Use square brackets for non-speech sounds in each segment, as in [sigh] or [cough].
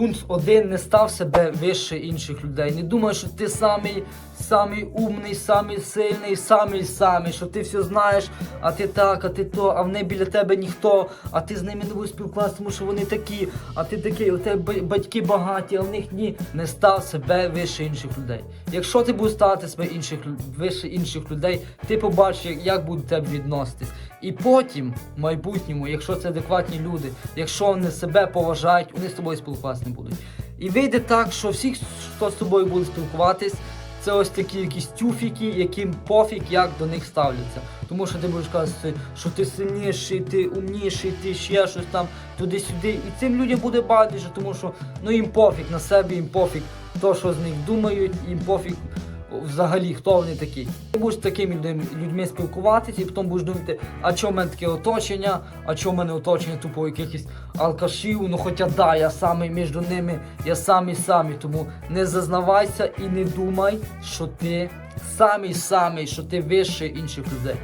пункт один не став себе вище інших людей. Не думай, що ти самий, самий умний, самий сильний, самий самий, що ти все знаєш, а ти так, а ти то, а вони біля тебе ніхто, а ти з ними не будеш спілкуватися, тому що вони такі, а ти такий, у тебе батьки багаті, а в них ні. Не став себе вище інших людей. Якщо ти будеш ставити себе інших вище інших людей, ти побачиш, як- будуть тебе відноситись. І потім, в майбутньому, якщо це адекватні люди, якщо вони себе поважають, вони з тобою спілкуватися не будуть. І вийде так, що всі, хто з тобою буде спілкуватись, це ось такі якісь тюфіки, яким пофіг, як до них ставляться. Тому що ти будеш казати, що ти сильніший, ти умніший, ти ще щось там туди-сюди. І цим людям буде байдуже, тому що ну їм пофіг на себе, їм пофіг то, що з них думають, їм пофіг взагалі, хто вони такі. Ти будеш з такими людьми, спілкуватися, і потім будеш думати, а чого в мене таке оточення, а чого в мене оточення тупо якихось алкашів, ну хоча да, я самий між ними, я самий самий, тому не зазнавайся і не думай, що ти самий самий, що ти вище інших людей.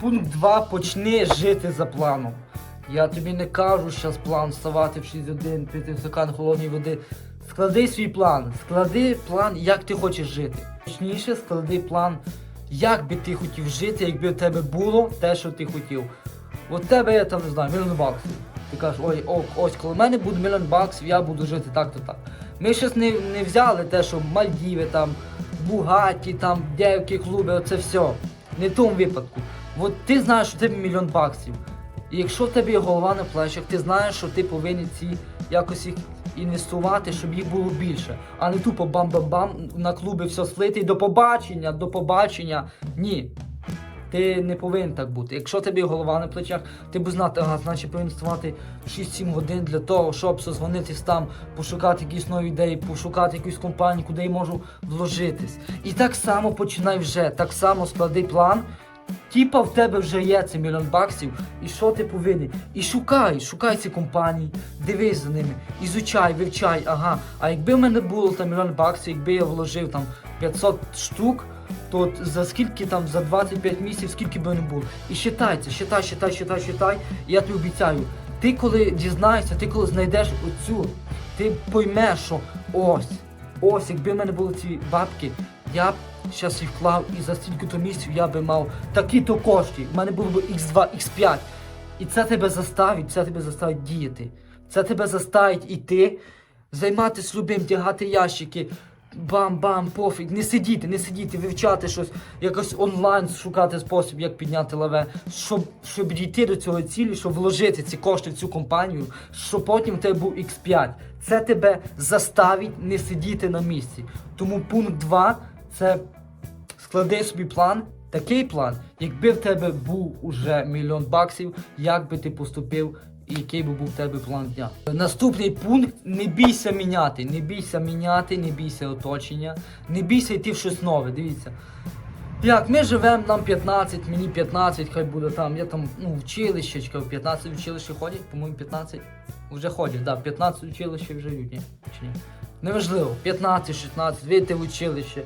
Пункт 2. Почни жити за планом. Я тобі не кажу зараз план вставати в 6 годин, пити стакан холодної води. Склади свій план. Склади план, як ти хочеш жити. Точніше, склади план, як би ти хотів жити, якби у тебе було те, що ти хотів. От тебе є там, не знаю, мільйон баксів. Ти кажеш, ой, о, ось коли мене буде мільйон баксів, я буду жити так-то так. Ми щось не, не взяли те, що Мальдіви, там, Бугаті, там, дівки, клуби, оце все. Не в тому випадку. От ти знаєш, що в тебе мільйон баксів. І якщо в тебе є голова на плечах, ти знаєш, що ти повинен ці якось їх інвестувати, щоб їх було більше. А не тупо бам-бам-бам на клуби все слити до побачення, до побачення. Ні. Ти не повинен так бути. Якщо є голова на плечах, ти будеш знати, ага, значить повинен вставати 6-7 годин для того, щоб созвонитись там, пошукати якісь нові ідеї, пошукати якусь компанію, куди я можу вложитись. І так само починай вже, так само склади план. Тіпа в тебе вже є цей мільйон баксів, і що ти повинен? І шукай, шукай ці компанії, дивись за ними, ізучай, вивчай, ага. А якби в мене було там мільйон баксів, якби я вложив там 500 штук, то за скільки там, за 25 місяців, скільки би не було. І считай це, считай, считай, считай, считай. Я тобі обіцяю, ти коли дізнаєшся, ти коли знайдеш оцю, ти поймеш, що ось, ось, якби в мене були ці бабки, я б зараз їх вклав і за стільки-то місяців я би мав такі-то кошти. У мене було б X2, X5. І це тебе заставить, це тебе заставить діяти. Це тебе заставить іти, займатися любим, тягати ящики. Бам-бам, пофіг, не сидіти, не сидіти, вивчати щось, якось онлайн шукати спосіб, як підняти лаве, щоб, щоб дійти до цього цілі, щоб вложити ці кошти в цю компанію, щоб потім в тебе був X5. Це тебе заставить не сидіти на місці. Тому пункт 2 це склади собі план, такий план, якби в тебе був уже мільйон баксів, як би ти поступив і який би був в тебе план дня. Наступний пункт не бійся міняти, не бійся міняти, не бійся оточення, не бійся йти в щось нове. Дивіться. Як ми живемо, нам 15, мені 15, хай буде там. Я там ну, училище, чекав, 15 училище ходять, по-моєму, 15 вже ходять, да, 15 училище вже ні? Чи ні? Неважливо, 15, 16, вийдете в училище,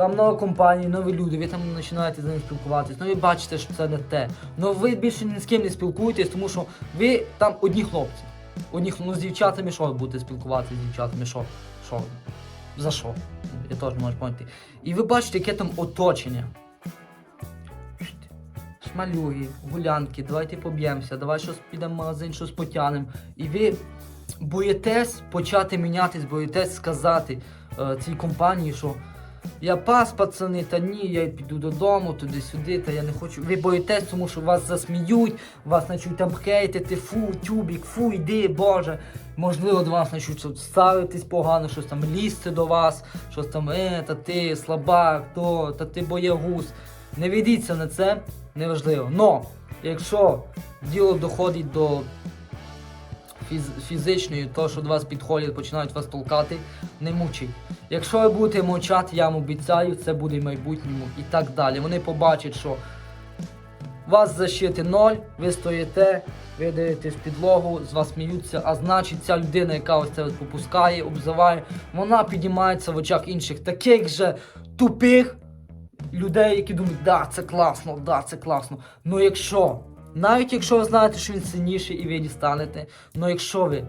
там нова компанія, нові люди, ви там починаєте з ними спілкуватись, ну ви бачите, що це не те. Ну ви більше ні з ким не спілкуєтесь, тому що ви там одні хлопці. Одні хлопці, ну з дівчатами що ви будете спілкуватися з дівчатами, що? Що? За що? Я теж можу поняти. І ви бачите, яке там оточення. Шмалюги, гулянки, давайте поб'ємося, давай щось підемо в магазин, щось потягнемо. І ви боїтесь почати мінятись, боїтесь сказати е, цій компанії, що я пас, пацани, та ні, я піду додому, туди-сюди, та я не хочу. Ви боїтесь, тому що вас засміють, вас почнуть там хейтити, фу, тюбік, фу, йди, Боже. Можливо, до вас почнуть ставитись погано, щось там лізти до вас, щось там, е, та ти слабак, то, та ти боягуз. Не ведіться на це, неважливо. Но, якщо діло доходить до фіз- фізичної, то, що до вас підходять, починають вас толкати, не мучіть. Якщо ви будете мовчати, я вам обіцяю, це буде в майбутньому і так далі. Вони побачать, що вас защити ноль, ви стоїте, ви дивитесь підлогу, з вас сміються, а значить ця людина, яка ось це попускає, обзиває, вона піднімається в очах інших таких же тупих людей, які думають, да, це класно, да, це класно. Ну якщо, навіть якщо ви знаєте, що він сильніший і ви дістанете, ну якщо ви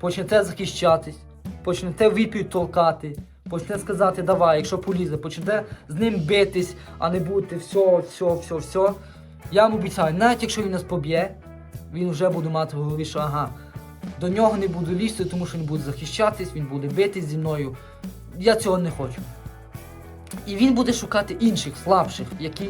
почнете захищатись, почнете відповідь толкати, почне сказати давай, якщо полізе, почнете з ним битись, а не будете все, все, все, все. Я вам обіцяю, навіть якщо він нас поб'є, він вже буде мати в голові, що ага, до нього не буду лізти, тому що він буде захищатись, він буде битись зі мною. Я цього не хочу. І він буде шукати інших, слабших, які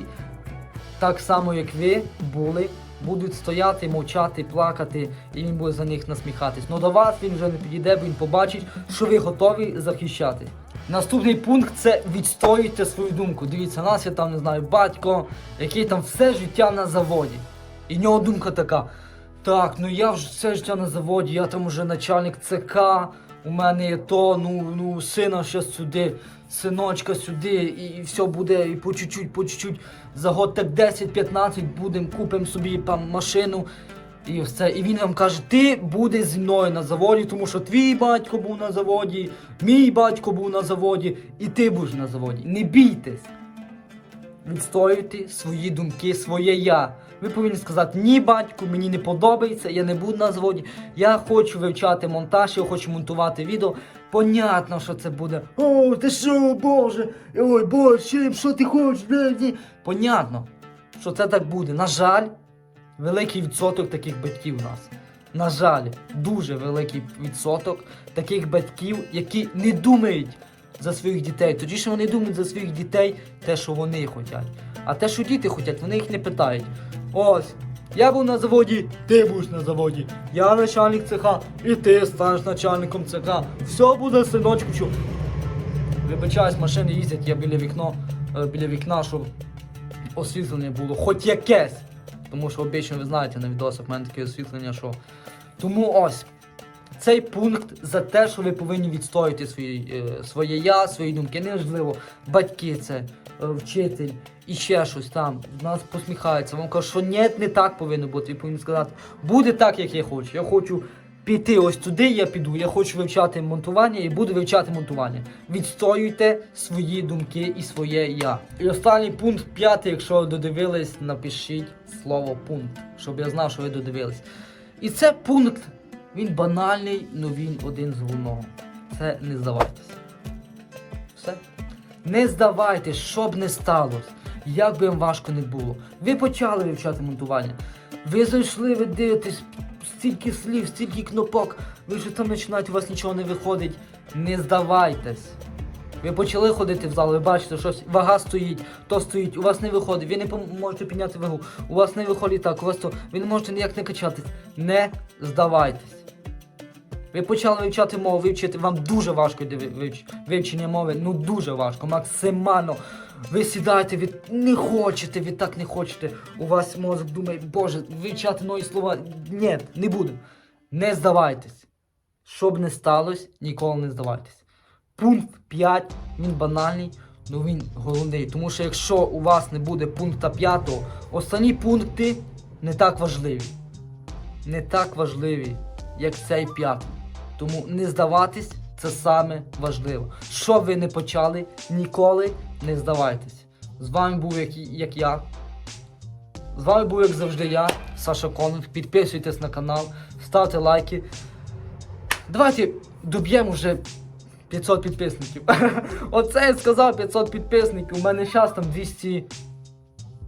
так само, як ви були, будуть стояти, мовчати, плакати, і він буде за них насміхатись. Ну до вас він вже не підійде, бо він побачить, що ви готові захищати. Наступний пункт це відстоюйте свою думку. Дивіться, нас є там, не знаю, батько, який там все життя на заводі. І в нього думка така: так, ну я вже все життя на заводі, я там уже начальник ЦК, у мене є то, ну, ну сина ще сюди, синочка сюди, і, все буде, і по чуть-чуть, по чуть-чуть. За год так 10-15 будемо, купимо собі там машину. І все. І він вам каже, ти будеш зі мною на заводі, тому що твій батько був на заводі, мій батько був на заводі, і ти будеш на заводі. Не бійтесь відстоювати свої думки, своє я. Ви повинні сказати, ні, батьку, мені не подобається, я не буду на заводі. Я хочу вивчати монтаж, я хочу монтувати відео. Понятно, що це буде. О, ти що, Боже? Ой, Боже, що ти хочеш? Бля, ні». Понятно, що це так буде. На жаль, великий відсоток таких батьків у нас. На жаль, дуже великий відсоток таких батьків, які не думають за своїх дітей. Тоді що вони думають за своїх дітей те, що вони хочуть. А те, що діти хочуть, вони їх не питають. Ось, я був на заводі, ти будеш на заводі. Я начальник цеха, і ти станеш начальником цеха. Все буде, синочку, що. Вибачаюсь, машини їздять, я біля вікно, е, біля вікна, щоб освітлення було хоч якесь. Тому що обічно ви знаєте на відосах в мене таке освітлення, що. Тому ось. Цей пункт за те, що ви повинні відстояти свої, е, своє я, свої думки. Неважливо, батьки це, е, вчитель і ще щось там. В нас посміхається. Вам кажуть, що ні, не так повинно бути. Ви повинні сказати, буде так, як я хочу. Я хочу піти ось туди, я піду. Я хочу вивчати монтування і буду вивчати монтування. Відстоюйте свої думки і своє я. І останній пункт п'ятий, якщо ви додивились, напишіть слово пункт, щоб я знав, що ви додивились. І це пункт. Він банальний, але він один з головного. Це не здавайтеся. Все. Не здавайтесь, що б не сталося. Як би вам важко не було. Ви почали вивчати монтування. Ви зайшли, ви дивитесь, стільки слів, стільки кнопок, ви вже там починаєте, у вас нічого не виходить. Не здавайтесь. Ви почали ходити в зал, ви бачите, що вага стоїть, то стоїть, у вас не виходить, ви не можете підняти вагу, у вас не виходить так, у вас то, ви не можете ніяк не качатись. Не здавайтесь. Ви почали вивчати мову, вивчити, вам дуже важко йде вивчення мови, ну дуже важко, максимально. Ви сідаєте, ви не хочете, ви так не хочете. У вас мозок думає, боже, вивчати нові слова. Ні, не буду. Не здавайтесь. Що б не сталося, ніколи не здавайтесь. Пункт 5, він банальний, але він головний. Тому що якщо у вас не буде пункта 5, останні пункти не так важливі. Не так важливі, як цей п'ятий. Тому не здаватись це саме важливо. Що ви не почали, ніколи не здавайтесь. З вами був як, як я. З вами був, як завжди, я, Саша Конг. Підписуйтесь на канал, ставте лайки. Давайте доб'ємо вже 500 підписників. [laughs] Оце я сказав 500 підписників. У мене зараз там 200.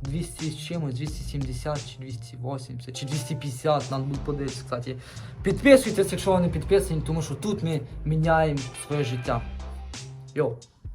200 з чимось, 270 чи 280 чи 250, нам буде подивитися, кстати. Підписуйтесь, якщо ви не підписані, тому що тут ми міняємо своє життя. Йо.